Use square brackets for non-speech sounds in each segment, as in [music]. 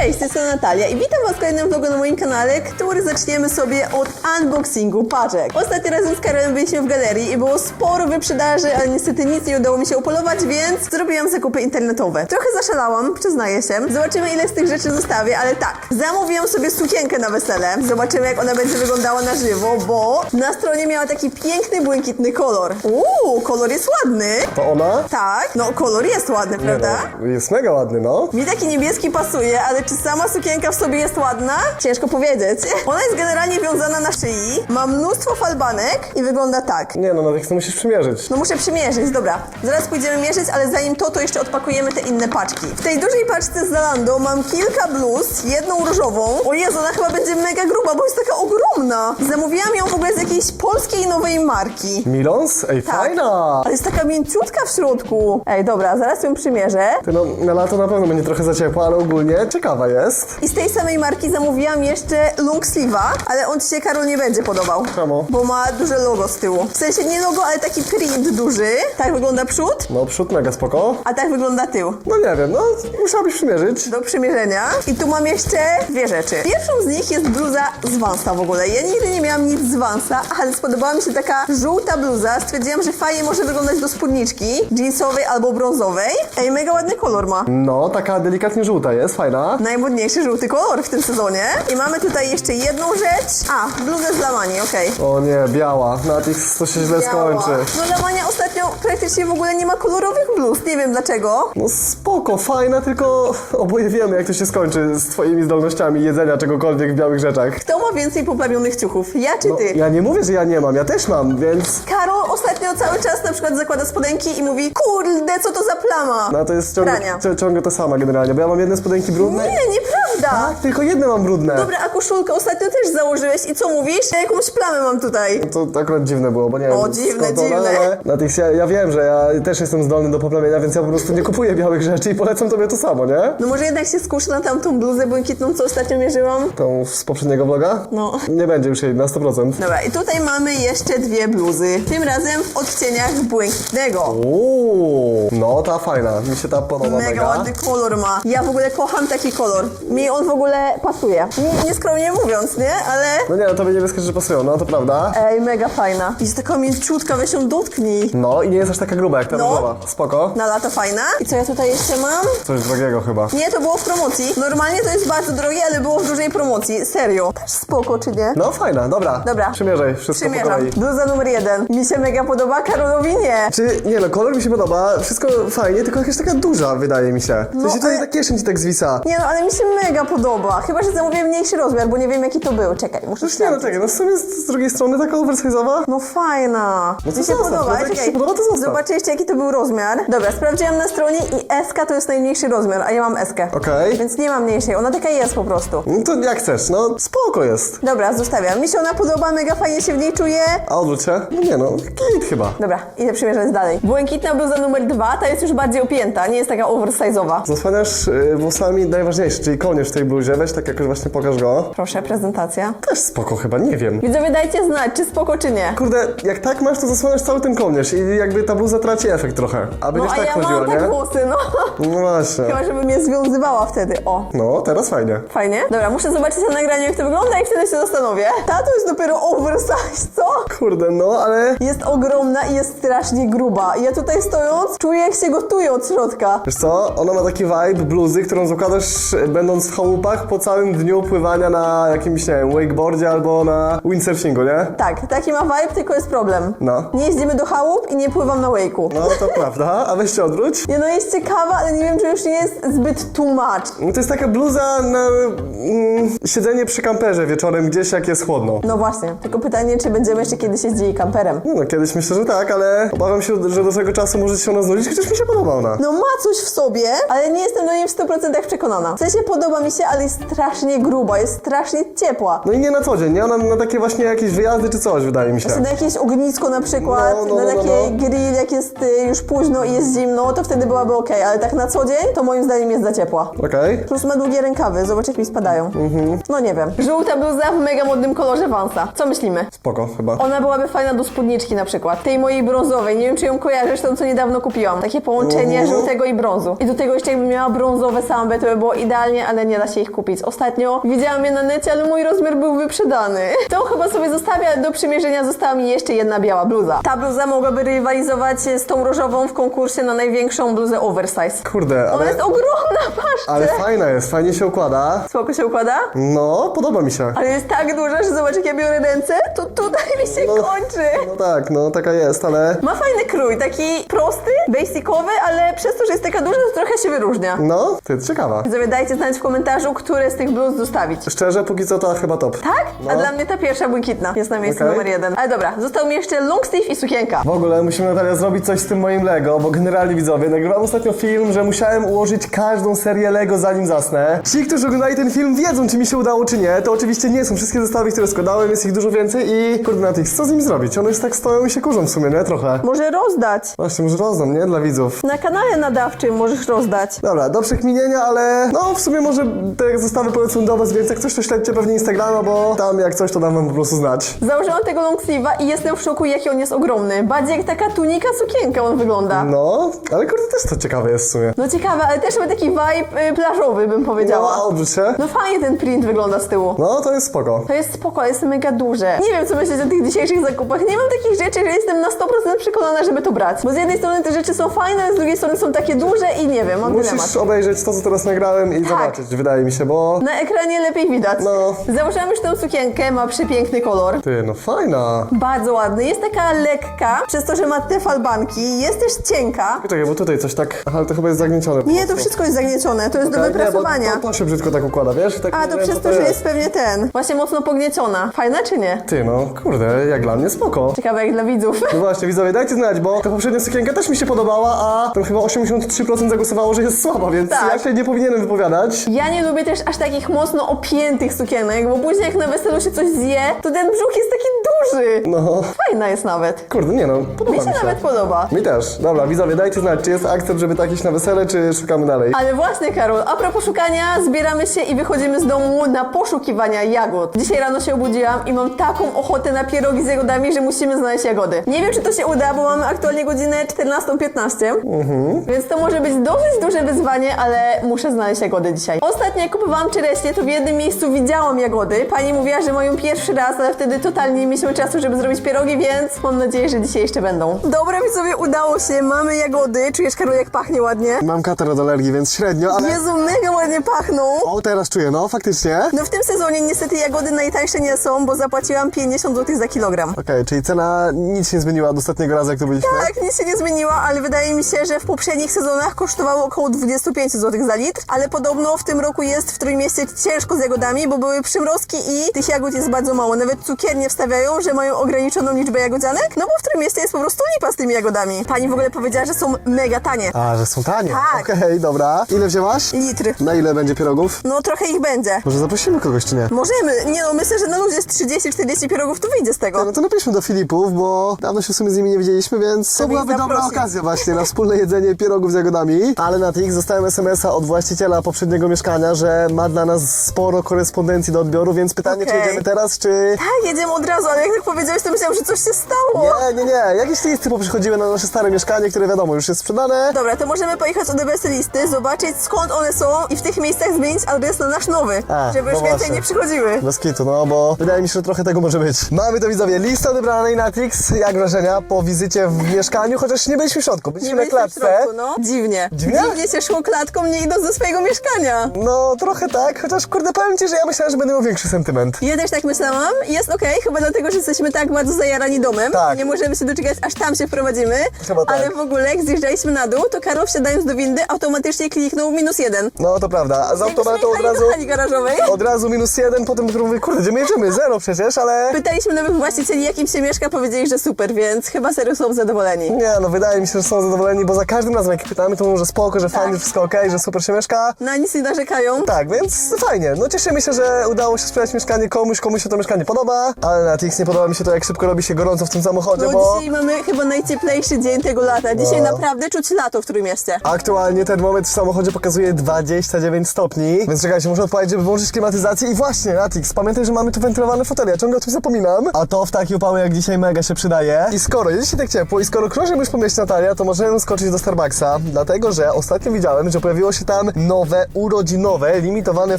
Cześć, jestem Natalia i witam Was w kolejnym vlogu na moim kanale, który zaczniemy sobie od unboxingu paczek. Ostatni razem z Karolem byliśmy w galerii i było sporo wyprzedaży, ale niestety nic nie udało mi się upolować, więc zrobiłam zakupy internetowe. Trochę zaszalałam, przyznaję się. Zobaczymy ile z tych rzeczy zostawię, ale tak, zamówiłam sobie sukienkę na wesele. Zobaczymy jak ona będzie wyglądała na żywo, bo na stronie miała taki piękny, błękitny kolor. Uuu, kolor jest ładny. To ona? Tak, no kolor jest ładny, Nie prawda? no, jest mega ładny, no. Mi taki niebieski pasuje, ale czy sama sukienka w sobie jest ładna? Ciężko powiedzieć. Ona jest generalnie wiązana na szyi, ma mnóstwo falbanek i wygląda tak. Nie no, no to musisz przymierzyć. No muszę przymierzyć, dobra. Zaraz pójdziemy mierzyć, ale zanim to, to jeszcze odpakujemy te inne paczki. W tej dużej paczce z Zalando mam kilka bluz, jedną różową. O Jezu, ona chyba będzie mega gruba, bo jest taka ogromna. Zamówiłam ją w ogóle z jakiejś polskiej nowej marki. Milons? Ej, Tak. fajna! Ale jest taka mięciutka w środku. Ej, dobra, zaraz ją przymierzę. Ty no, na lato na pewno będzie trochę za ciepło, ale ogólnie jest. I z tej samej marki zamówiłam jeszcze long sleeve'a, ale on ci się Karol nie będzie podobał. Czemu? Bo ma duże logo z tyłu. W sensie nie logo, ale taki print duży. Tak wygląda przód, No, przód mega spoko. a tak wygląda tył. No nie wiem, no, musiałabyś przymierzyć. Do przymierzenia. I tu mam jeszcze dwie rzeczy. Pierwszą z nich jest bluza z Vansa w ogóle. Ja nigdy nie miałam nic z Vansa, ale spodobała mi się taka żółta bluza. Stwierdziłam, że fajnie może wyglądać do spódniczki jeansowej albo brązowej. Ej, mega ładny kolor ma. No, taka delikatnie żółta jest, fajna. Najmodniejszy żółty kolor w tym sezonie. I mamy tutaj jeszcze jedną rzecz. A, bluzę z Lamani, okej. O nie, biała. Na tych to się źle skończy. No Lamania ostatnio praktycznie w ogóle nie ma kolorowych bluz. Nie wiem dlaczego. No spoko, fajna, tylko oboje wiemy jak to się skończy z twoimi zdolnościami jedzenia czegokolwiek w białych rzeczach. Kto ma więcej poplamionych ciuchów? Ja czy No, ty? ja nie mówię, że ja nie mam, ja też mam, więc... Karol ostatnio cały czas na przykład zakłada spodenki i mówi Kurde, co to za plama? No to jest ciągle, Prania. cio- ciągle to sama generalnie, bo ja mam jedne spodenki brudne. Nie, nieprawda. Tak, tylko jedne mam brudne. Dobra, a koszulkę ostatnio też założyłeś i co mówisz? Ja jakąś plamę mam tutaj. To akurat dziwne było, bo nie O, wiem dziwne, skąd ona, dziwne. ale Na tych, ja, ja wiem, że ja też jestem zdolny do poplamienia, więc ja po prostu nie kupuję białych rzeczy i polecam tobie to samo, nie? No może jednak się skusz na tamtą bluzę błękitną, co ostatnio mierzyłam? Tą z poprzedniego vloga? No. Nie będzie już jej na 100%. Dobra, i tutaj mamy jeszcze dwie bluzy. Tym razem w odcieniach błękitnego. Uuu, no ta fajna, mi się ta podoba mega. Mega ładny kolor ma. Ja w ogóle kocham taki kolor. Mi on w ogóle pasuje. Nie, nieskromnie mówiąc, nie? Ale... No nie, no tobie niebieskie rzeczy pasują, no to prawda. Ej, mega fajna. Jest taka mięciutka, weź ją dotknij. No i nie jest aż taka gruba jak ta No. różowa. Spoko. Na lato fajna. I co ja tutaj jeszcze mam? Coś drogiego chyba. Nie, to było w promocji. Normalnie to jest bardzo drogie, ale było w dużej promocji. Serio. Też spoko, czy nie? No fajna, dobra. Dobra. Przymierzaj, wszystko po Przymierzam. kolei. Bluza numer jeden. Mi się mega podoba, Karolowi nie. Czy, nie no, kolor mi się podoba, wszystko fajnie, tylko jakaś taka duża wydaje mi się. W No, sensie tutaj ale- ta kieszeń ci tak zwisa. Nie no, ale mi się mega podoba. Chyba, że zamówię mniejszy rozmiar, bo nie wiem jaki to był. Czekaj, muszę Już nie no sprawdzić. czekaj, no w sumie z, z drugiej strony taka oversize'owa. No fajna. No to mi się zostaw, podoba. no to jak Czekaj, ci się podoba, to zostaw. Jaki to był rozmiar. Dobra, sprawdziłam na stronie i SK to jest najmniejszy rozmiar, a ja mam SK. Okej. Więc nie mam mniejszej, ona taka jest po prostu. No to jak chcesz, no spoko jest. Dobra, zostawiam. Mi się ona podoba, mega fajnie się w niej czuję. A odwróć się? No nie no, git chyba. Dobra, idę przymierzać dalej. Błękitna bluza numer dwa, ta jest już bardziej opięta, nie jest taka oversize'owa. Zasłaniasz y, włosami najważniejsze, czyli kołnierz w tej bluzie, weź tak jakoś właśnie pokaż go. Proszę, prezentacja. Też spoko chyba, nie wiem. Widzowie, dajcie znać, czy spoko, czy nie. Kurde, jak tak masz, to zasłaniasz cały ten kołnierz i jakby ta bluza traci efekt trochę. A No a tak ja chodziła, mam nie? tak włosy, no. No właśnie. Chyba, żebym je związywała wtedy. O. No, teraz fajnie. Fajnie? Dobra, muszę zobaczyć na nagraniu, jak to wygląda i wtedy się zastanowię. Ta to jest dopiero oversize, co? Kurde, no, ale... Jest ogromna i jest strasznie gruba. I ja tutaj stojąc, czuję, jak się gotuje od środka. Wiesz co, ona ma taki vibe bluzy, którą zakładasz będąc w chałupach po całym dniu pływania na jakimś, nie wiem, wakeboardzie albo na windsurfingu, nie? Tak, taki ma vibe, tylko jest problem. No. Nie jeździmy do chałup i nie pływam na wake'u. No, to [laughs] prawda. A weź się odwróć. Nie no, jest ciekawa, ale nie wiem, czy już nie jest zbyt too much. No To jest taka bluza na mm, siedzenie przy kamperze wieczorem gdzieś, jak jest chłodno. No właśnie, tylko pytanie, czy będziemy jeszcze kiedyś jeździli kamperem. No, no, kiedyś myślę, że tak, ale obawiam się, że do tego czasu może się ona znudzić, chociaż mi się podoba ona. No ma coś w sobie, ale nie jestem do niej w 100% przekonana. W sensie podoba mi się, ale jest strasznie gruba, jest strasznie ciepła. No i nie na co dzień, nie? Ona na takie właśnie jakieś wyjazdy czy coś, wydaje mi się. Na jakieś ognisko na przykład, No, no, na no, no, no. grill, jak jest y, już późno i jest zimno, to wtedy byłaby ok, ale tak na co dzień, to moim zdaniem jest za ciepła. Okej. Plus ma długie rękawy, zobacz jak mi spadają. Mhm. No nie wiem. Żółta bluza w mega modnym kolorze Vansa. Co myślimy? Spoko, chyba. Ona byłaby fajna do spódniczki na przykład. Tej mojej brązowej. Nie wiem, czy ją kojarzysz, tą co niedawno kupiłam. Takie połączenie Mhm. żółtego i brązu. I do tego jeszcze jakbym miała brązowe sambę, to by było idealnie, ale nie da się ich kupić. Ostatnio widziałam je na necie, ale mój rozmiar był wyprzedany. To chyba sobie zostawię, ale do przymierzenia została mi jeszcze jedna biała bluza. Ta bluza mogłaby rywalizować z tą różową w konkursie na największą bluzę oversize. Kurde, Ona ale, jest ogromna, patrzcie! ale fajna jest, fajnie się układa. Spoko się układa? No, podoba mi się. Ale jest tak duża, że zobacz jak ja biorę ręce, to tutaj mi się No. kończy. No tak, no taka jest, ale... Ma fajny krój, taki prosty, basicowy, ale przez to, że jest taka duża, to trochę się wyróżnia. No, ty, ciekawa. Widzowie, dajcie znać w komentarzu, które z tych bluz zostawić. Szczerze, póki co to chyba top. Tak? A No. dla mnie ta pierwsza błękitna jest na miejscu Okej. numer jeden. Ale dobra, został mi jeszcze long sleeve i sukienka. W ogóle musimy Natalia zrobić coś z tym moim Lego, bo generalnie widzowie, nagrywam ostatnio film, że musiałem ułożyć każdą serię Lego zanim zasnę. Ci, którzy oglądali ten film wiedzą, czy mi się udało, czy nie. To oczywiście nie są wszystkie zestawy, które składałem, jest ich dużo więcej i kurde na tych, co z nimi zrobić? One już tak stoją i się kurzą w sumie, nie? Trochę. Może rozdać. Właśnie, może rozdam, nie? Dla widzów. Na kanale nadawczym możesz rozdać. Dobra, do przekminienia, ale no w sumie może te zestawy polecą do was, więc jak coś to śledźcie pewnie Instagrama, bo tam jak coś to dam wam po prostu znać. Założyłam tego long sleeve'a i jestem w szoku, jaki on jest ogromny. Bardziej jak taka tunika sukienka on wygląda. No, ale kurde też to ciekawe jest w sumie. No ciekawe, ale też ma taki vibe y, plażowy, bym powiedziała. No, obróć się. No fajnie ten print wygląda z tyłu. No, to jest spoko. To jest spoko, ale jest mega duże. Nie wiem, co myśleć o tych dzisiejszych zakupach. Nie mam takich rzeczy, że jestem na 100% przekonana, żeby to brać. Bo z jednej strony te rzeczy są fajne, z drugiej strony są takie duże i nie wiem, mam dylemat. Musisz obejrzeć to, co teraz nagrałem i Tak. zobaczyć, wydaje mi się, bo... Na ekranie lepiej widać. No. Założyłam już tę sukienkę, ma przepiękny kolor. Ty, no fajna. Bardzo ładny. Jest taka lekka, przez to, że ma te falbanki. Jest też cienka. Czekaj, bo tutaj coś tak... Aha, ale to chyba jest zagniecione. Nie, to wszystko jest zagniecione. To jest do Okej, nie, wyprasowania. to, to się brzydko tak układa, wiesz? Tak A, to wiem, przez co to, że jest pewnie ten. Właśnie mocno pognieciona. Fajna czy nie? Ty, no kurde, jak dla mnie spoko. Ciekawe jak dla widzów. No właśnie, widzowie, dajcie znać, bo ta poprzednia sukienka też mi się podobała, a tam chyba 83% zagłosowało, że jest słaba, więc Tak. ja się nie powinienem wypowiadać. Ja nie lubię też aż takich mocno opiętych sukienek, bo później jak na weselu się coś zje, to ten brzuch jest taki duży. No, Fajna jest nawet. kurde, nie no, podoba Mi się nawet podoba. Mi też. Dobra, widzowie, dajcie znać, czy jest akcept, żeby tak iść na wesele, czy szukamy dalej. Ale właśnie, Karol, a propos szukania, zbieramy się i wychodzimy z domu na poszukiwania jagód. Dzisiaj rano się obudziłam i mam taką ochotę na pierogi z jagodami, że musimy znaleźć jagody. Nie wiem, czy to się uda, bo mamy aktualnie godzinę 14.15, więc to może być dosyć duże wyzwanie, ale muszę znaleźć jagody dzisiaj. Ostatnio jak kupowałam czereśnie, to w jednym miejscu widziałam jagody. Pani mówiła, że mają pierwszy raz, ale wtedy totalnie nie mieliśmy czasu, żeby zrobić pierogi, więc mam nadzieję, że dzisiaj jeszcze będą. Dobra, widzowie, udało się. Mamy jagody. Czujesz, Karol, jak pachnie ładnie? Mam katar od alergii, więc średnio, ale... Jezu, mega ładnie pachną. O, teraz czuję, no, faktycznie. No w tym sezonie niestety jagody najtańsze nie są, bo zapłaciłam 50 zł za kilogram. Okej, czyli cena nic się nie zmieniła od ostatniego razu, jak tu byliśmy? Tak, nic się nie zmieniła, ale wydaje mi się, że w poprzednich sezonach kosztowało około 25 zł za litr, ale podobno w tym roku jest w Trójmieście ciężko z jagodami, bo były przymrozki i tych jagód jest bardzo mało. Nawet cukiernie wstawiają, że mają ograniczoną liczbę jagodzianek, no bo w Trójmieście jest po prostu lipa z tymi jagodami. Pani w ogóle powiedziała, że są mega tanie. A, że są tanie. Tak. Okej, dobra. Ile wzięłaś? Litr. Na ile będzie pierogów? No trochę ich będzie. Może zaprosimy kogoś, czy nie? Możemy. Nie no, myślę, że na ludzie z 30-40 pierogów to wyjdzie z tego. No to napiszmy do Filipów, bo dawno się w sumie z nimi nie widzieliśmy, więc to ich byłaby dobra okazja właśnie na wspólne jedzenie pierogów z jagodami. Ale na tych zostałem SMS-a od właściciela poprzedniego mieszkania, że ma dla nas sporo korespondencji do odbioru, więc pytanie, czy Okej. jedziemy teraz, czy... Tak, jedziemy od razu, ale jak tak powiedziałeś, to myślałam, że coś się stało. Nie, nie, nie. Jakieś listy poprzychodziły na nasze stare mieszkanie, które wiadomo, już jest sprzedane. Dobra, to możemy pojechać odebrać te listy, zobaczyć skąd one są i w tych miejscach zmienić adres na nasz nowy, A, żeby już no więcej właśnie. nie przychodziły. Bez kitu, no bo wydaje mi się, że trochę tego może być. Mamy to widzowie, lista odebrana na Inatrix. Jak wrażenia po wizycie w mieszkaniu, chociaż nie byliśmy w środku, byliśmy na byliśmy w klatce. środku, no. Dziwnie. Dziwnie? Dziwnie się szło klatką, nie idąc do swojego mieszkania. No, trochę tak, chociaż kurde, powiem ci, że ja myślałem, że będę miał większy sentyment. Ja też tak myślałam. Jest okej, chyba dlatego, że jesteśmy tak bardzo zajarani domem. Tak. Nie możemy się doczekać, aż tam się wprowadzimy. Chyba tak. Ale w ogóle, jak zjeżdżaliśmy na dół, to Karol wsiadając do windy automatycznie kliknął minus jeden. No, to prawda, a z automatu od razu, garażowej. od razu minus jeden, potem mówię, kurde, gdzie my jedziemy? Zero przecież, ale... Pytaliśmy nowych właścicieli, jakim się mieszka, powiedzieli, że super, więc chyba serio są zadowoleni. Nie, no wydaje mi się, że są zadowoleni, bo za każdym razem jak ich pytamy, to mówią, że spoko, że fajnie, że wszystko okej, że super się mieszka. Na nic nie narzekają. Tak, więc fajnie. No cieszy, Ogólnie myślę, że udało się sprzedać mieszkanie komuś, komuś się to mieszkanie podoba, ale na TX nie podoba mi się to, jak szybko robi się gorąco w tym samochodzie, No bo dzisiaj mamy chyba najcieplejszy dzień tego lata. Dzisiaj No. naprawdę czuć lato w którym mieście. aktualnie termometr w samochodzie pokazuje 29 stopni, więc czekajcie, muszę odpalić, żeby włączyć klimatyzację i właśnie, Natix, pamiętaj, że mamy tu wentylowane fotele, ja ciągle o tym zapominam, a to w taki upały jak dzisiaj mega się przydaje. I skoro jest dzisiaj tak ciepło i skoro krążymy już po mieście Natalia, to możemy skoczyć do Starbucksa, dlatego, że ostatnio widziałem, że pojawiło się tam nowe, urodzinowe, limitowane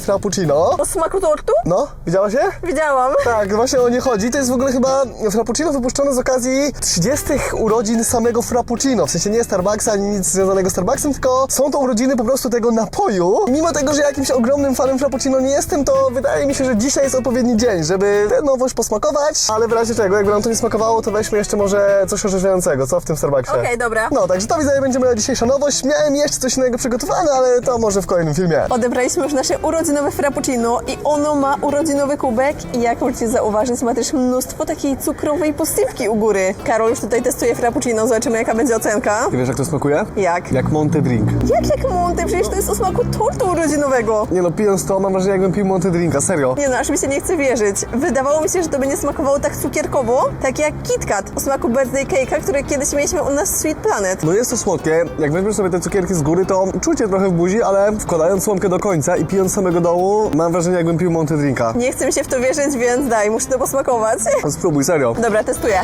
frappuccino. O smaku tortu? No, widziałaś je? Widziałam. Tak, właśnie o nie chodzi. To jest w ogóle chyba Frappuccino wypuszczone z okazji 30 urodzin samego Frappuccino. W sensie nie Starbucksa, ani nic związanego z Starbucksem, tylko są to urodziny po prostu tego napoju. I mimo tego, że jakimś ogromnym fanem Frappuccino nie jestem, to wydaje mi się, że dzisiaj jest odpowiedni dzień, żeby tę nowość posmakować. Ale w razie czego, jakby nam to nie smakowało, to weźmy jeszcze może coś orzeźwiającego, co w tym Starbucksie. Okej, dobra. No, także to widzę, będzie moja dzisiejsza nowość. Miałem jeszcze coś innego przygotowane, ale to może w kolejnym filmie. Odebraliśmy już nasze urodzinowe frappuccino i ono ma urodzinowy kubek i jak możecie zauważyć ma też mnóstwo takiej cukrowej posypki u góry. Karol już tutaj testuje frappuccino, zobaczymy jaka będzie ocenka. I wiesz, jak to smakuje? Jak? Jak Monte Drink. Jak jak Monte? Przecież to jest o smaku tortu urodzinowego. Nie no, pijąc to, mam wrażenie, jakbym pił Monte Drinka, serio. Nie no, aż mi się nie chce wierzyć. Wydawało mi się, że to będzie smakowało tak cukierkowo, tak jak KitKat o smaku birthday cake'a, który kiedyś mieliśmy u nas w Sweet Planet. No jest to słodkie, jak weźmiesz sobie te cukierki z góry, to czucie trochę w buzi, ale wkładając słomkę do końca i pijąc samego dołu, mam wrażenie, jakbym pił Monte Drinka. Nie chce mi się w to wierzyć, więc daj, muszę to posmakować. Spróbuj, serio. Dobra, testuję.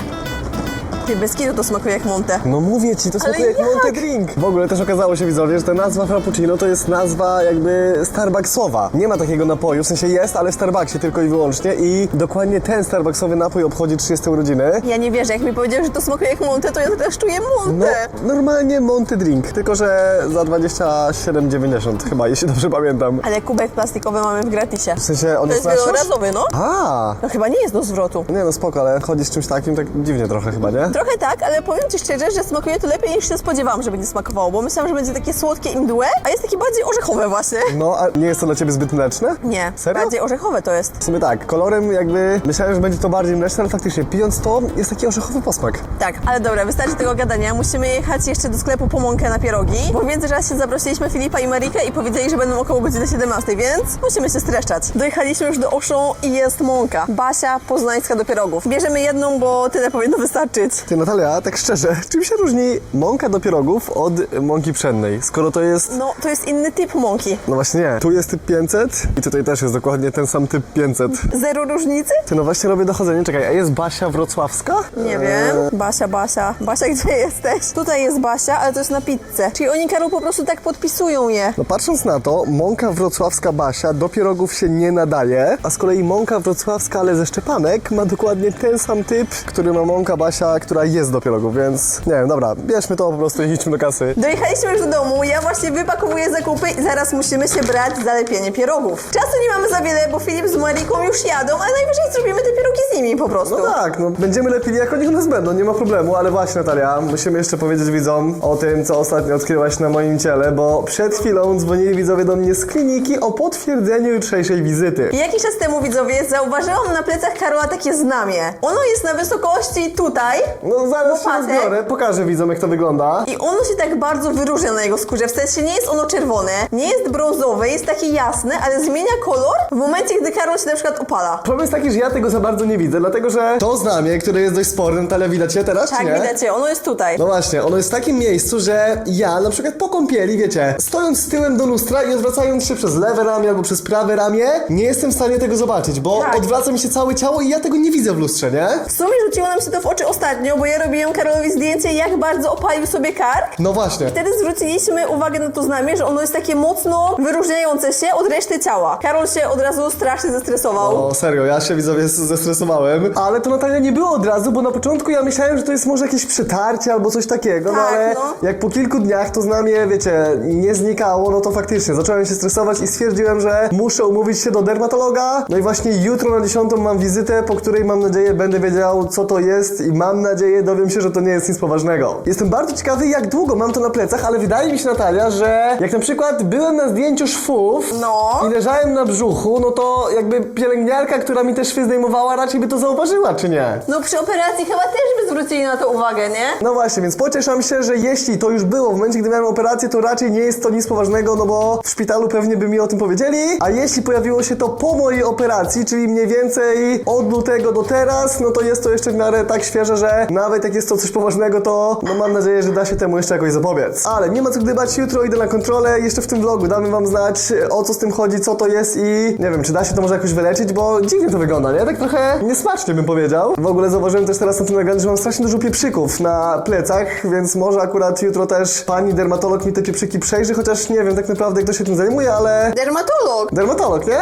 Ty, bez kitu to smakuje jak Monte. No mówię ci, to smakuje jak jak? Monte Drink. W ogóle też okazało się, widzowie, że ta nazwa Frappuccino to jest nazwa jakby Starbucksowa. Nie ma takiego napoju, w sensie jest, ale w Starbucksie tylko i wyłącznie i dokładnie ten Starbucksowy napój obchodzi 30 urodziny. Ja nie wierzę, jak mi powiedział, że to smakuje jak Monte, to ja też czuję No, Monte. normalnie Monte Drink, tylko że za 27,90 chyba, jeśli dobrze pamiętam. Ale kubek plastikowy mamy w gratisie. W sensie on To jest wielorazowy, no. A, No chyba nie jest do zwrotu. nie no spoko, ale chodzi z czymś takim tak dziwnie trochę chyba, nie? Trochę tak, ale powiem Ci szczerze, że smakuje to lepiej niż się spodziewałam, że będzie smakowało, bo myślałam, że będzie takie słodkie i mdłe, a jest takie bardziej orzechowe właśnie. No, a nie jest to dla ciebie zbyt mleczne? Nie, Serio? bardziej orzechowe to jest. W sumie tak, kolorem jakby myślałem, że będzie to bardziej mleczne, ale faktycznie pijąc to jest taki orzechowy posmak. Tak, ale dobra, wystarczy tego gadania. Musimy jechać jeszcze do sklepu po mąkę na pierogi, bo w międzyczasie zaprosiliśmy Filipa i Marikę i powiedzieli, że będą około godziny 17, więc musimy się streszczać. Dojechaliśmy już do Auchan i jest mąka. Basia poznańska do pierogów. Bierzemy jedną, bo tyle powinno wystarczyć. Ty Natalia, tak szczerze, czym się różni mąka do pierogów od mąki pszennej? Skoro to jest... No, to jest inny typ mąki. No właśnie nie, tu jest typ 500 i tutaj też jest dokładnie ten sam typ 500. Zero różnicy? Ty no właśnie robię dochodzenie, czekaj, a jest Basia Wrocławska? Nie Eee, wiem. Basia, Basia. Basia, gdzie jesteś? Tutaj jest Basia, ale to jest na pizzę. Czyli oni, Karol, po prostu tak podpisują je. No patrząc na to, mąka wrocławska Basia do pierogów się nie nadaje, a z kolei mąka wrocławska, ale ze szczepanek ma dokładnie ten sam typ, który ma mąka Basia, która jest do pierogów, więc nie wiem, dobra, bierzmy to po prostu i idźmy do kasy. Dojechaliśmy już do domu, ja właśnie wypakowuję zakupy i zaraz musimy się brać za lepienie pierogów. Czasu nie mamy za wiele, bo Filip z Mariką już jadą, ale najwyżej zrobimy te pierogi z nimi po prostu. No tak, no będziemy lepili jak oni u nas będą, nie ma problemu, ale właśnie Natalia, musimy jeszcze powiedzieć widzom o tym, co ostatnio odkryłaś na moim ciele, bo przed chwilą dzwonili widzowie do mnie z kliniki o potwierdzeniu jutrzejszej wizyty. Jakiś czas temu, widzowie, zauważyłam na plecach Karola takie znamie. Ono jest na wysokości tutaj No zaraz się Łopatek? rozbiorę, pokażę widzom jak to wygląda. i ono się tak bardzo wyróżnia na jego skórze. W sensie nie jest ono czerwone, nie jest brązowe, jest takie jasne, ale zmienia kolor w momencie, gdy Karol się na przykład opala. Problem jest taki, że ja tego za bardzo nie widzę, dlatego że to znamie, które jest dość spore, Natalia widać je teraz, Tak, czy nie? widać je, ono jest tutaj. No właśnie, ono jest w takim miejscu, że ja na przykład po kąpieli, wiecie, stojąc z tyłem do lustra i odwracając się przez lewe ramię albo przez prawe ramię, nie jestem w stanie tego zobaczyć, bo Tak. odwraca mi się całe ciało i ja tego nie widzę w lustrze, nie? W sumie rzuciło nam się to w oczy ostatnio, bo ja robiłam Karolowi zdjęcie, jak bardzo opalił sobie kark. No właśnie. Wtedy zwróciliśmy uwagę na to znamie, że ono jest takie mocno wyróżniające się od reszty ciała. Karol się od razu strasznie zestresował. O, serio, ja się widzowie zestresowałem. Ale to Natalia nie było od razu, bo na początku ja myślałem, że to jest może jakieś przetarcie albo coś takiego, no Tak, ale no. jak po kilku dniach to znamie, wiecie, nie znikało, no to faktycznie zacząłem się stresować i stwierdziłem, że muszę umówić się do dermatologa. No i właśnie jutro na 10 mam wizytę, po której mam nadzieję będę wiedział, co to jest i mam nadzieję, nadzieję dowiem się, że to nie jest nic poważnego. Jestem bardzo ciekawy, jak długo mam to na plecach, ale wydaje mi się, Natalia, że jak na przykład byłem na zdjęciu szwów No. i leżałem na brzuchu, no to jakby pielęgniarka, która mi te szwy zdejmowała, raczej by to zauważyła, czy nie? No przy operacji chyba też by zwrócili na to uwagę, nie? No właśnie, więc pocieszam się, że jeśli to już było w momencie, gdy miałem operację, to raczej nie jest to nic poważnego, no bo w szpitalu pewnie by mi o tym powiedzieli, a jeśli pojawiło się to po mojej operacji, czyli mniej więcej od lutego do teraz, no to jest to jeszcze w miarę tak świeże, że nawet jak jest to coś poważnego, to no mam nadzieję, że da się temu jeszcze jakoś zapobiec. Ale nie ma co gdybać, jutro idę na kontrolę, jeszcze w tym vlogu damy wam znać o co z tym chodzi, co to jest i nie wiem, czy da się to może jakoś wyleczyć, bo dziwnie to wygląda, nie? Tak trochę niesmacznie bym powiedział. W ogóle zauważyłem też teraz na tym nagraniu, że mam strasznie dużo pieprzyków na plecach, więc może akurat jutro też pani dermatolog mi te pieprzyki przejrzy, chociaż nie wiem tak naprawdę kto się tym zajmuje, ale... Dermatolog. Dermatolog, nie?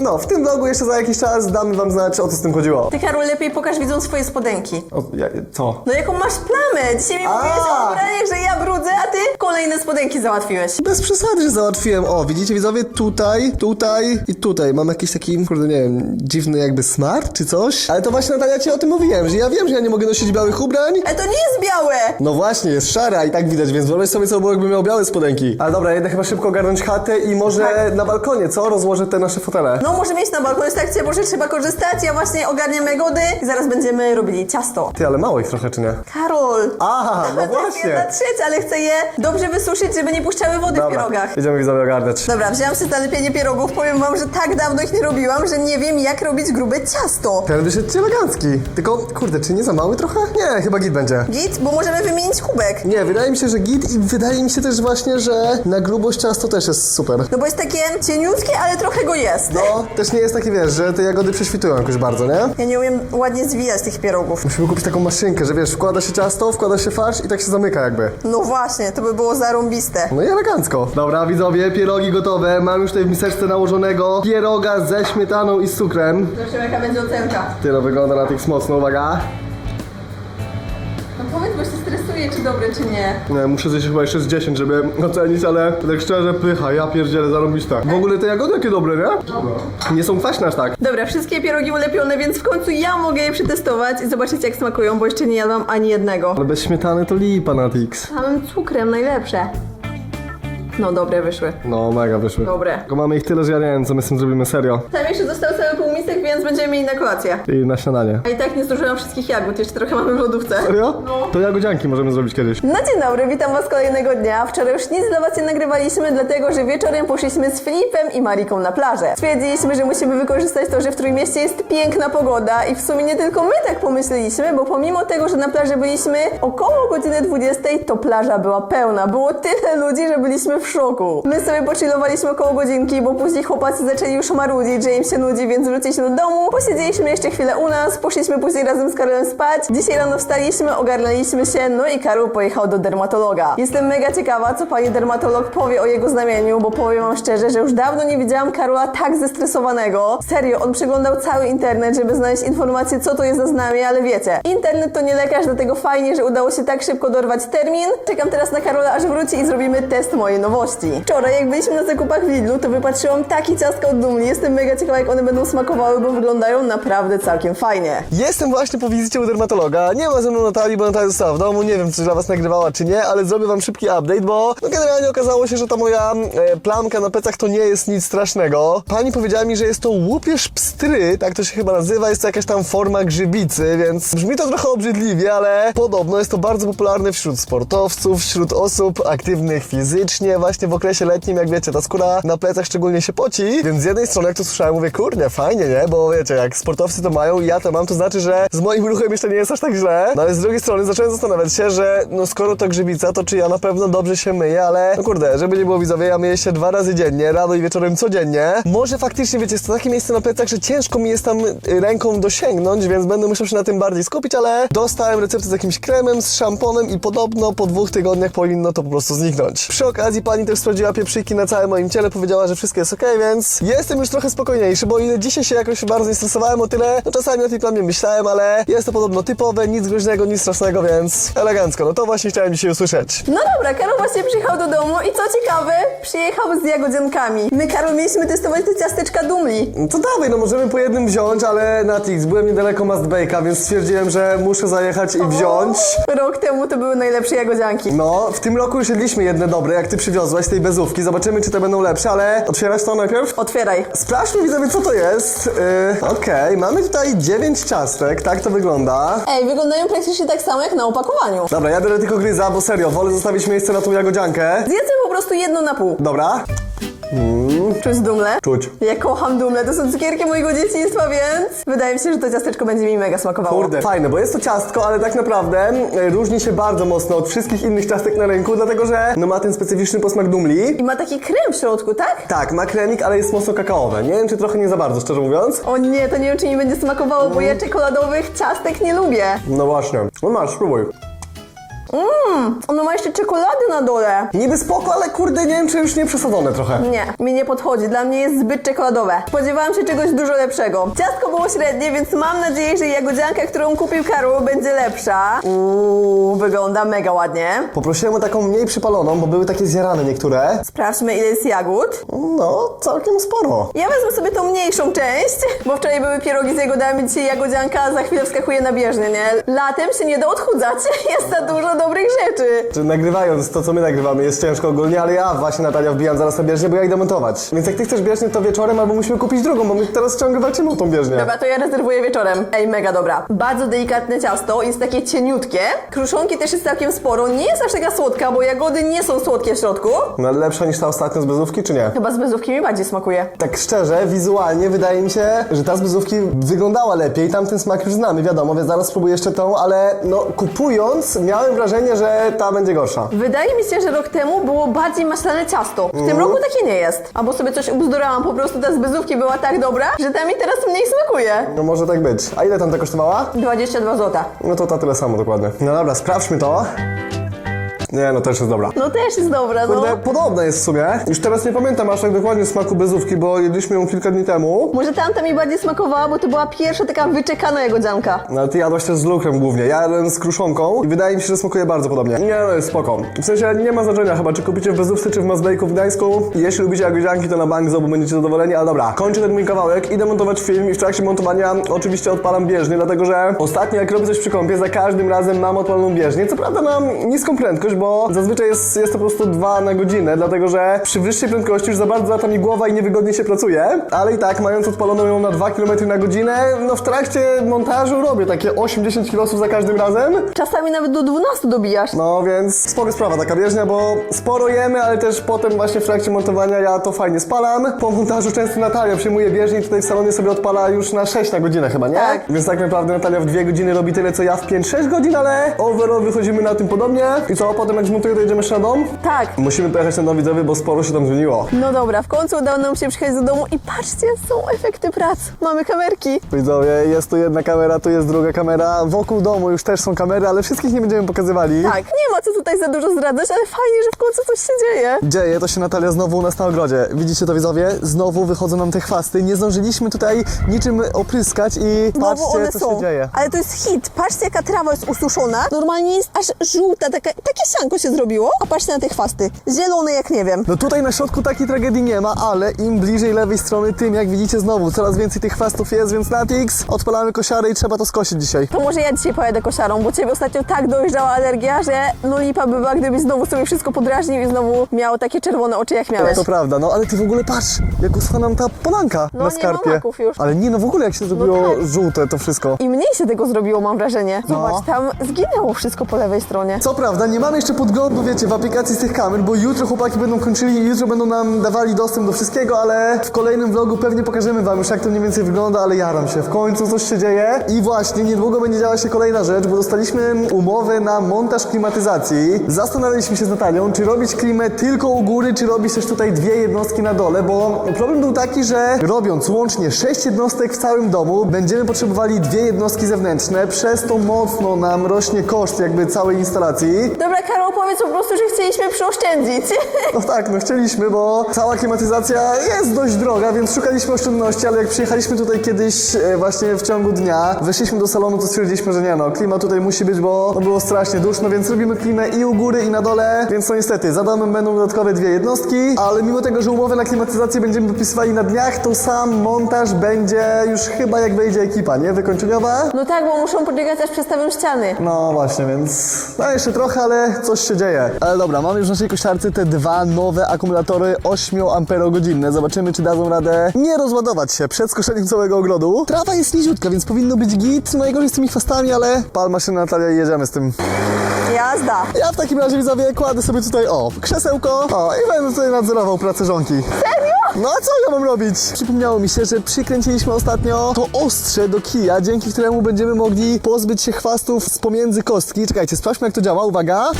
No, w tym vlogu jeszcze za jakiś czas damy wam znać o co z tym chodziło. Ty, Karol, lepiej pokaż widzom swoje spodenki. O, ja, co? No jaką masz plamę? Dzisiaj mi A. mówiłeś o ubraniach, że ja brudzę, a ty kolejne spodenki załatwiłeś. Bez przesady, że załatwiłem. O, widzicie widzowie, tutaj, tutaj i tutaj. Mam jakiś taki, kurde, nie wiem, dziwny jakby smart czy coś. Ale to właśnie Natalia ci o tym mówiłem, że ja wiem, że ja nie mogę nosić białych ubrań. Ale to nie jest białe! No właśnie, jest szara i tak widać, więc wyobraź sobie, co było, jakby miał białe spodenki. Ale dobra, jedę chyba szybko ogarnąć chatę i może na balkonie, co? Rozłożę te nasze fotele. No możemy iść na balkon, jest tak ciepło, że trzeba korzystać. Ja właśnie ogarniam jagody i zaraz będziemy robili ciasto. Ty, ale mało ich trochę, czy nie? Karol! Aha, no [laughs] To jest właśnie. jedna trzecia, ale chcę je dobrze wysuszyć, żeby nie puszczały wody w pierogach. idziemy widzowie ogarniać. Dobra, wzięłam się za lepienie pierogów. Powiem wam, że tak dawno ich nie robiłam, że nie wiem jak robić grube ciasto. Ten wyszedł ci elegancki. Tylko, kurde, czy nie za mały trochę? Nie, chyba git będzie. Git, bo możemy wymienić kubek. Nie, wydaje mi się, że git i wydaje mi się też właśnie, że na grubość ciasto też jest super. No bo jest takie cieniutkie, ale trochę go jest. No, też nie jest takie, wiesz, że te jagody prześwitują jakoś bardzo, nie? Ja nie umiem ładnie zwijać tych pierogów. Musimy kupić taką maszynkę, że wiesz, wkłada się ciasto, wkłada się farsz i tak się zamyka jakby. No właśnie, to by było zarąbiste. No i elegancko. Dobra, widzowie, pierogi gotowe. Mam już tutaj w miseczce nałożonego pieroga ze śmietaną i z cukrem. Zobaczymy jaka będzie ocenka. Tyle wygląda na tych mocno, uwaga. No powiedz, bo się stresuję, czy dobre, czy nie. Nie, muszę zjeść chyba jeszcze z 10, żeby ocenić, ale tak szczerze, pycha, ja pierdzielę, zarobić tak. W ogóle te jagody jakie dobre, nie? Nie są kwaśne aż tak. Dobra, wszystkie pierogi ulepione, więc w końcu ja mogę je przetestować i zobaczyć jak smakują, bo jeszcze nie jadłam ani jednego. Ale bez śmietany to lipa na Tix. Samym cukrem najlepsze. No dobre wyszły. No, mega wyszły. Dobre. Tylko mamy ich tyle, że ja nie wiem, co my z tym zrobimy, serio. Tam jeszcze został cały półmisek, więc będziemy mieli na kolację. I na śniadanie. A i tak nie zużyłam wszystkich jagód, jeszcze trochę mamy w lodówce. Serio? No. To jagodzianki możemy zrobić kiedyś. No dzień dobry, witam was kolejnego dnia. Wczoraj już nic dla was nie nagrywaliśmy, dlatego że wieczorem poszliśmy z Filipem i Mariką na plażę. Stwierdziliśmy, że musimy wykorzystać to, że w Trójmieście jest piękna pogoda i w sumie nie tylko my tak pomyśleliśmy, bo pomimo tego, że na plaży byliśmy około godziny 20, to plaża była pełna. Było tyle ludzi, że byliśmy w szoku. My sobie pochillowaliśmy około godzinki, bo później chłopacy zaczęli już marudzić, że im się nudzi, więc wróciliśmy do domu. Posiedzieliśmy jeszcze chwilę u nas, poszliśmy później razem z Karolem spać. Dzisiaj rano wstaliśmy, ogarnęliśmy się, no i Karol pojechał do dermatologa. Jestem mega ciekawa, co pani dermatolog powie o jego znamieniu, bo powiem wam szczerze, że już dawno nie widziałam Karola tak zestresowanego. Serio, on przeglądał cały internet, żeby znaleźć informację, co to jest za znamie, ale wiecie, internet to nie lekarz, dlatego fajnie, że udało się tak szybko dorwać termin. Czekam teraz na Karola, aż wróci i zrobimy test mojej nowości. Wczoraj, jak byliśmy na zakupach w Lidlu, to wypatrzyłam taki ciastka od. Jestem mega ciekawa, jak one będą smakowały, bo wyglądają naprawdę całkiem fajnie. Jestem właśnie po wizycie u dermatologa. Nie ma ze mną Natalii, bo Natalia została w domu. Nie wiem, czy dla was nagrywała, czy nie, ale zrobię wam szybki update, bo no generalnie okazało się, że ta moja e, plamka na plecach to nie jest nic strasznego. Pani powiedziała mi, że jest to łupież pstry, tak to się chyba nazywa, jest to jakaś tam forma grzybicy, więc brzmi to trochę obrzydliwie, ale podobno jest to bardzo popularne wśród sportowców, wśród osób aktywnych fizycznie, właśnie w okresie letnim, jak wiecie, ta skóra na plecach szczególnie się poci, więc z jednej strony jak to słyszałem, mówię, kurde, fajnie, nie? Bo wiecie, jak sportowcy to mają ja to mam, to znaczy, że z moim ruchem jeszcze nie jest aż tak źle. No ale z drugiej strony zacząłem zastanawiać się, że no skoro to grzybica, to czy ja na pewno dobrze się myję, ale no kurde, żeby nie było widzowie, ja myję się dwa razy dziennie, rano i wieczorem codziennie. Może faktycznie, wiecie, jest to takie miejsce na plecach, że ciężko mi jest tam y, ręką dosięgnąć, więc będę musiał się na tym bardziej skupić, ale dostałem receptę z jakimś kremem, z szamponem i podobno po dwóch tygodniach powinno to po prostu zniknąć. Przy okazji pani też sprawdziła pieprzyki na całym moim ciele, powiedziała, że wszystko jest ok, więc jestem już trochę spokojniejszy, bo ile dzisiaj się jakoś bardzo nie stresowałem o tyle. No czasami o tym planie myślałem, ale jest to podobno typowe, nic groźnego, nic strasznego, więc elegancko. No to właśnie chciałem dzisiaj usłyszeć. No dobra, Karol właśnie przyjechał do domu i co ciekawe, przyjechał z jagodziankami. My, Karol, mieliśmy testować te ciasteczka dumli. No to dawaj, no możemy po jednym wziąć, ale na Tix byłem niedaleko Must Bake'a, więc stwierdziłem, że muszę zajechać i wziąć. Rok temu to były najlepsze jagodzianki. No, w tym roku już jedliśmy jedne dobre, jak ty przywiozłaś z tej bezówki. Zobaczymy, czy te będą lepsze, ale otwierać to najpierw? Otwieraj. Sprawdźmy, widzowie, co to jest. Yy, Okej, mamy tutaj 9 ciastek, tak to wygląda. Ej, wyglądają praktycznie tak samo jak na opakowaniu. Dobra, ja biorę tylko gryza, bo serio, wolę zostawić miejsce na tą jagodziankę. Zjedzmy po prostu jedno na pół. Dobra, Czuć dumle? czuć. Ja kocham dumle, to są cukierki mojego dzieciństwa, więc wydaje mi się, że to ciasteczko będzie mi mega smakowało. Kurde, fajne, bo jest to ciastko, ale tak naprawdę e, różni się bardzo mocno od wszystkich innych ciastek na rynku, dlatego że no, ma ten specyficzny posmak dumli. I ma taki krem w środku, tak? Tak, ma kremik, ale jest mocno kakaowe. Nie wiem, czy trochę nie za bardzo, szczerze mówiąc. O nie, to nie wiem, czy mi będzie smakowało, bo ja czekoladowych ciastek nie lubię. No właśnie. No masz, spróbuj. Ono ma jeszcze czekolady na dole. Niby spoko, ale kurde, nie wiem, czy już nie przesadzone trochę. Nie, mi nie podchodzi. Dla mnie jest zbyt czekoladowe. Spodziewałam się czegoś dużo lepszego. Ciastko było średnie, więc mam nadzieję, że jagodzianka, którą kupił Karol, będzie lepsza. Uuu, wygląda mega ładnie. Poprosiłem o taką mniej przypaloną, bo były takie zjarane niektóre. Sprawdźmy, ile jest jagód. No, całkiem sporo. Ja wezmę sobie tą mniejszą część, bo wczoraj były pierogi z jagodami, dzisiaj jagodzianka, za chwilę wskakuje na bieżnię, nie? Latem się nie da odchudzać. [laughs] Jest za dużo dobrych rzeczy. Czy nagrywając to, co my nagrywamy, jest ciężko ogólnie, ale ja właśnie, Natalia, wbijam zaraz na bieżnię, bo ja idę montować. Więc jak ty chcesz bieżnię, to wieczorem albo musimy kupić drugą, bo my teraz ciągle walczymy o tą bieżnię. Dobra, to ja rezerwuję wieczorem. Ej, mega dobra. Bardzo delikatne ciasto, jest takie cieniutkie. Kruszonki też jest całkiem sporo. Nie jest aż taka słodka, bo jagody nie są słodkie w środku. No ale lepsza niż ta ostatnia z bezówki, czy nie? Chyba z bezówki mi bardziej smakuje. Tak szczerze, wizualnie wydaje mi się, że ta z bezówki wyglądała lepiej, tamten smak już znamy, wiadomo, więc zaraz spróbuję jeszcze tą, ale no kupując miałem wrażenie, że ta będzie gorsza. Wydaje mi się, że rok temu było bardziej maślane ciasto. W tym roku takie nie jest. Albo sobie coś ubzdurałam, po prostu ta z bezówki była tak dobra, że ta mi teraz mniej smakuje. No może tak być. A ile tam ta kosztowała? 22 zł. No to ta tyle samo dokładnie. No dobra, sprawdźmy to. Nie, no też jest dobra. No też jest dobra, no. Kurde, podobna jest w sumie. Już teraz nie pamiętam aż tak dokładnie smaku bezówki, bo jedliśmy ją kilka dni temu. Może tamta mi bardziej smakowała, bo to była pierwsza taka wyczekana jagodzianka. No ale ty jadłaś też z lukrem głównie. Ja jadłem z kruszonką i wydaje mi się, że smakuje bardzo podobnie. Nie, no jest spoko. W sensie nie ma znaczenia chyba, czy kupicie w bezówce, czy w Mazbejku w Gdańsku. Jeśli lubicie jagodzianki, to na bank obu będziecie zadowoleni, ale dobra. Kończę ten mój kawałek, idę montować film i w trakcie montowania oczywiście odpalam bieżnię, dlatego że ostatnio jak robię coś przy kąpie, za każdym razem mam odpaloną bieżnię. Co prawda mam niską prędkość, bo zazwyczaj jest, jest to po prostu 2 na godzinę, dlatego że przy wyższej prędkości już za bardzo lata mi głowa i niewygodnie się pracuje, ale i tak mając odpaloną ją na 2 km na godzinę, no w trakcie montażu robię takie 8-10 kg za każdym razem. Czasami nawet do 12 dobijasz. No więc spoko sprawa taka bieżnia, bo sporo jemy, ale też potem właśnie w trakcie montowania ja to fajnie spalam. Po montażu często Natalia przyjmuje bieżnię i tutaj w salonie sobie odpala już na 6 na godzinę chyba, nie? Tak. Więc tak naprawdę Natalia w 2 godziny robi tyle co ja w 5-6 godzin, ale overall wychodzimy na tym podobnie. I co, potem jak zmontuję to jedziemy jeszcze na dom? Tak. Musimy pojechać na dom widzowie, bo sporo się tam zmieniło. No dobra, w końcu udało nam się przyjechać do domu i patrzcie, są efekty prac. Mamy kamerki. Widzowie, jest tu jedna kamera, tu jest druga kamera. Wokół domu już też są kamery, ale wszystkich nie będziemy pokazywali. Tak, nie ma co tutaj za dużo zdradzać, ale fajnie, że w końcu coś się dzieje. Dzieje to się Natalia znowu u nas na ogrodzie. Widzicie to widzowie? Znowu wychodzą nam te chwasty. Nie zdążyliśmy tutaj niczym opryskać i Znowu patrzcie one co są. się dzieje. Ale to jest hit. Patrzcie, jaka trawa jest ususzona. Normalnie jest aż żółta, taka, takie sianko się zrobiło. A patrzcie na te chwasty. Zielone jak nie wiem. No tutaj na środku takiej tragedii nie ma, ale im bliżej lewej strony, tym jak widzicie znowu coraz więcej tych chwastów jest, więc Natix, odpalamy kosiary i trzeba to skosić dzisiaj. To może ja dzisiaj pojadę kosiarą, bo ciebie ostatnio tak dojeżdżała alergia, że no lipa by była, gdybyś znowu sobie wszystko podrażnił i znowu miał takie czerwone oczy jak miałeś. To prawda, no ale ty w ogóle patrz, jak uschła nam ta polanka No, na nie skarpie. ma już. Ale nie, no w ogóle jak się zrobiło tak. żółte to wszystko. I mniej się tego zrobiło, mam wrażenie. Zobacz, No. tam zginęło wszystko po lewej stronie. Co prawda, nie mamy jeszcze podglądu, wiecie, w aplikacji z tych kamer, bo jutro chłopaki będą kończyli i jutro będą nam dawali dostęp do wszystkiego, ale w kolejnym vlogu pewnie pokażemy wam już jak to mniej więcej wygląda, ale jaram się. W końcu coś się dzieje i właśnie niedługo będzie działa się kolejna rzecz, bo dostaliśmy umowę na montaż klimatyzacji. Zastanawialiśmy się z Natalią, czy robić klimę tylko u góry, czy robić też tutaj dwie jednostki na dole, bo problem był taki, że robiąc łącznie sześć jednostek w całym domu, będziemy potrzebowali dwie jednostki zewnętrzne, przez to mocno nam rośnie koszt jakby całej instalacji. Dobra, Karol, Karol, powiedz po prostu, że chcieliśmy przyoszczędzić. [laughs] No tak, no chcieliśmy, bo cała klimatyzacja jest dość droga, więc szukaliśmy oszczędności, ale jak przyjechaliśmy tutaj kiedyś e, właśnie w ciągu dnia, weszliśmy do salonu, to stwierdziliśmy, że nie no, klima tutaj musi być, bo no, było strasznie duszno, więc robimy klimę i u góry, i na dole, więc no niestety, za domem będą dodatkowe dwie jednostki, ale mimo tego, że umowę na klimatyzację będziemy podpisywali na dniach, to sam montaż będzie już chyba jak wejdzie ekipa, nie? Wykończeniowa. No tak, bo muszą poczekać aż przestawią ściany. No właśnie, więc no jeszcze trochę, ale coś się dzieje. Ale dobra, mamy już w naszej koszarce te dwa nowe akumulatory 8 amperogodzinne. Zobaczymy, czy dadzą radę nie rozładować się przed skoszeniem całego ogrodu. Trawa jest niziutka, więc powinno być git. Najgorzej z tymi chwastami, ale pal maszyna Natalia i jedziemy z tym. Jazda. Ja w takim razie widzowie kładę sobie tutaj, o, krzesełko, o, i będę tutaj nadzorował pracę żonki. Serio? No a co ja mam robić? Przypomniało mi się, że przykręciliśmy ostatnio to ostrze do kija, dzięki któremu będziemy mogli pozbyć się chwastów z pomiędzy kostki. Czekajcie, sprawdźmy jak to działa, uwaga.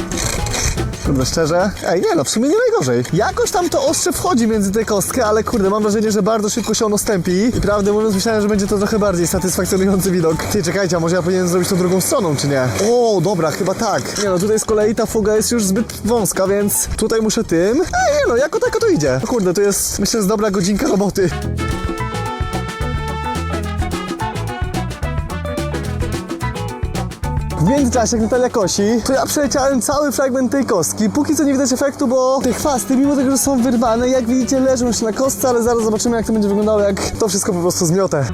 Kurde, szczerze? Ej, nie no, w sumie nie najgorzej. Jakoś tam to ostrze wchodzi między tę kostkę, ale kurde, mam wrażenie, że bardzo szybko się ono stępi. I prawdę mówiąc, myślałem, że będzie to trochę bardziej satysfakcjonujący widok. Ty, czekajcie, a może ja powinienem zrobić to drugą stroną, czy nie? O, dobra, chyba tak. Nie no, tutaj z kolei ta fuga jest już zbyt wąska, więc tutaj muszę tym. Ej, nie no, jako tako to idzie. Kurde, to jest, myślę, że dobra godzinka roboty. W międzyczasie, jak Natalia kosi, to ja przeleciałem cały fragment tej kostki. Póki co nie widać efektu, bo te chwasty, mimo tego, że są wyrwane, jak widzicie, leżą jeszcze na kostce, ale zaraz zobaczymy, jak to będzie wyglądało, jak to wszystko po prostu zmiotę.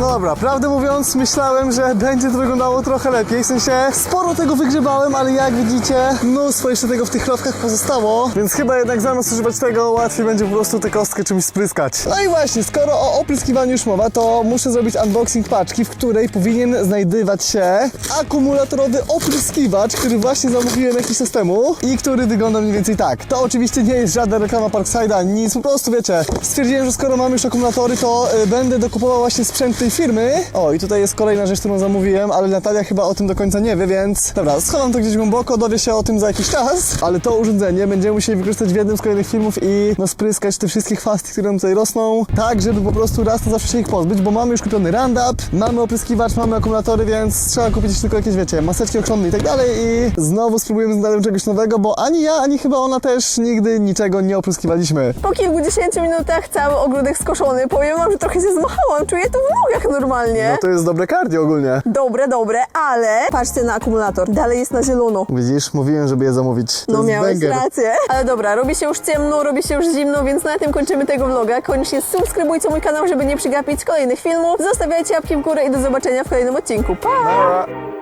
Dobra, prawdę mówiąc, myślałem, że będzie to wyglądało trochę lepiej. W sensie sporo tego wygrzebałem, ale jak widzicie, mnóstwo jeszcze tego w tych chlewkach pozostało. Więc chyba jednak zamiast używać tego, łatwiej będzie po prostu tę kostkę czymś spryskać. No i właśnie, skoro o opryskiwaniu już mowa, to muszę zrobić unboxing paczki, w której powinien znajdywać się akumulatorowy opryskiwacz, który właśnie zamówiłem jakiś czas temu i który wygląda mniej więcej tak. To oczywiście nie jest żadna reklama Parkside'a, nic, po prostu wiecie, stwierdziłem, że skoro mam już akumulatory, to y, będę dokupował właśnie sprzęt tej firmy. O, i tutaj jest kolejna rzecz, którą zamówiłem, ale Natalia chyba o tym do końca nie wie, więc dobra, schowam to gdzieś głęboko, dowie się o tym za jakiś czas, ale to urządzenie będziemy musieli wykorzystać w jednym z kolejnych filmów i no spryskać te wszystkie chwasty, które nam tutaj rosną, tak, żeby po prostu raz na zawsze się ich pozbyć, bo mamy już kupiony Roundup, mamy opryskiwacz, mamy akumulatory, więc trzeba kupić tylko jakieś, wiecie, maseczki ochronne i tak dalej i znowu spróbujemy z Natalią czegoś nowego, bo ani ja, ani chyba ona też nigdy niczego nie opryskiwaliśmy. Po kilkudziesięciu minutach cały ogródek skoszony. Powiem wam, że trochę się zmachałam. Czuję to w nogach normalnie. No to jest dobre cardio ogólnie. Dobre, dobre, ale patrzcie na akumulator. Dalej jest na zielono. Widzisz, mówiłem, żeby je zamówić. To No jest miałeś banger. rację. Ale dobra, robi się już ciemno, robi się już zimno, więc na tym kończymy tego vloga. Koniecznie subskrybujcie mój kanał, żeby nie przegapić kolejnych filmów. Zostawiajcie łapki w górę i do zobaczenia w kolejnym odcinku. Pa! Dobra.